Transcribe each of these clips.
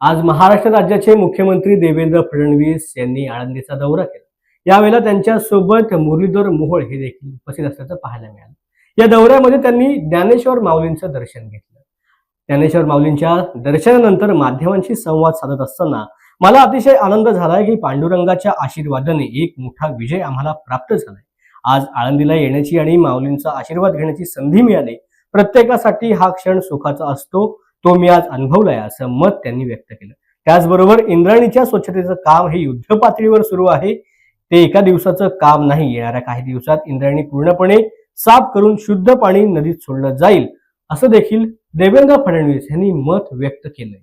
आज महाराष्ट्र राज्याचे मुख्यमंत्री देवेंद्र फडणवीस यांनी आळंदीचा दौरा केला. यावेळेला त्यांच्यासोबत मुरलीधर मोहोळ हे देखील उपस्थित असल्याचं पाहायला मिळालं. या दौऱ्यामध्ये त्यांनी ज्ञानेश्वर माऊलींचं दर्शन घेतलं. ज्ञानेश्वर माऊलींच्या दर्शनानंतर माध्यमांशी संवाद साधत असताना मला अतिशय आनंद झालाय की पांडुरंगाच्या आशीर्वादाने एक मोठा विजय आम्हाला प्राप्त झालाय. आज आळंदीला येण्याची आणि माऊलींचा आशीर्वाद घेण्याची संधी मिळाली. प्रत्येकासाठी हा क्षण सुखाचा असतो. तो मी आज अनुभवलाय असं मत त्यांनी व्यक्त केलं. त्याचबरोबर इंद्रायणीच्या स्वच्छतेचं काम हे युद्ध पातळीवर सुरू आहे. ते एका दिवसाचं काम नाही. येणाऱ्या काही दिवसात इंद्रायणी पूर्णपणे साफ करून शुद्ध पाणी नदीत सोडलं जाईल असं देखील देवेंद्र फडणवीस यांनी मत व्यक्त केलंय.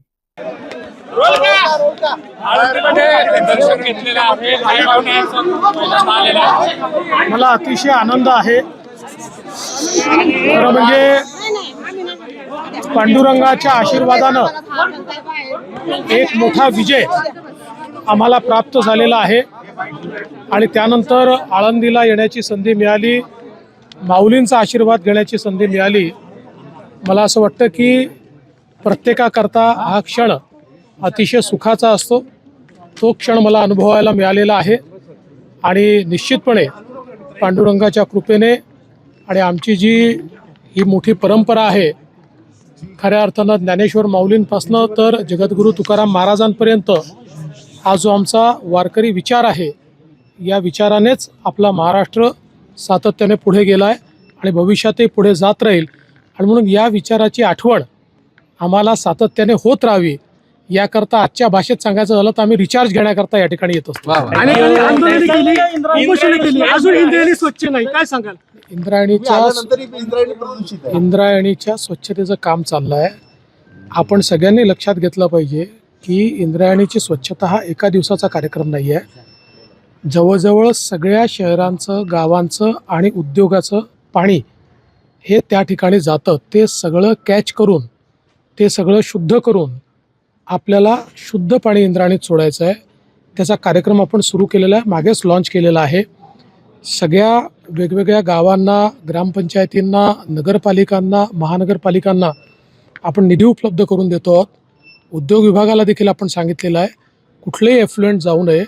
मला अतिशय आनंद आहे. खरं म्हणजे पांडुरंगाच्या आशीर्वादानं एक मोठा विजय आम्हाला प्राप्त झालेला आहे. आणि त्यानंतर आळंदीला येण्याची संधी मिळाली. माऊलींचा आशीर्वाद घेण्याची संधी मिळाली. मला असं वाटतं की प्रत्येकाकरता हा क्षण अतिशय सुखाचा असतो. तो क्षण मला अनुभवायला मिळालेला आहे. आणि निश्चितपणे पांडुरंगाच्या कृपेने आणि आमची जी ही मोठी परंपरा आहे खऱ्या अर्थानं ज्ञानेश्वर माऊलींपासनं तर जगद्गुरू तुकाराम महाराजांपर्यंत हा जो आमचा वारकरी विचार आहे या विचारानेच आपला महाराष्ट्र सातत्याने पुढे गेला आहे आणि भविष्यातही पुढे जात राहील. आणि म्हणून या विचाराची आठवण आम्हाला सातत्याने होत राहावी याकरता आजच्या भाषेत सांगायचं झालं तर आम्ही रिचार्ज घेण्याकरता या ठिकाणी येत असतो. अनेकांनी आंदोलने केली. उपोषणे केली. अजून इंद्रियाने स्वच्छ नाही. काय सांगाल? इंद्रायणीच्या आल्यानंतर इंद्रायणी प्रदूषित आहे. इंद्रायणीच्या स्वच्छतेचं काम चाललं आहे आपण सगळ्यांनी लक्षात घेतलं पाहिजे की इंद्रायणीची स्वच्छता हा एका दिवसाचा कार्यक्रम नाही आहे जवळजवळ सगळ्या शहरांचं गावांचं आणि उद्योगाचं पाणी हे त्या ठिकाणी जातं. ते सगळं कॅच करून ते सगळं शुद्ध करून आपल्याला शुद्ध पाणी इंद्राणीत सोडायचं आहे. त्याचा कार्यक्रम आपण सुरू केलेला आहे. मागेच लॉन्च केलेला आहे. सगळ्या वेगवेगळ्या गावांना ग्रामपंचायतींना नगरपालिकांना महानगरपालिकांना आपण निधी उपलब्ध करून देतो आहोत. उद्योग विभागाला देखील आपण सांगितलेलं आहे. कुठलेही एफ्लुएंट जाऊ नये.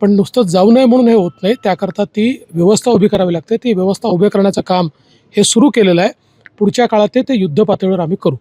पण नुसतं जाऊ नये म्हणून हे होत नाही. त्याकरता ती व्यवस्था उभी करावी लागते. ती व्यवस्था उभी करण्याचं काम हे सुरू केलेलं आहे. पुढच्या काळात ते ते युद्ध पातळीवर आम्ही करू.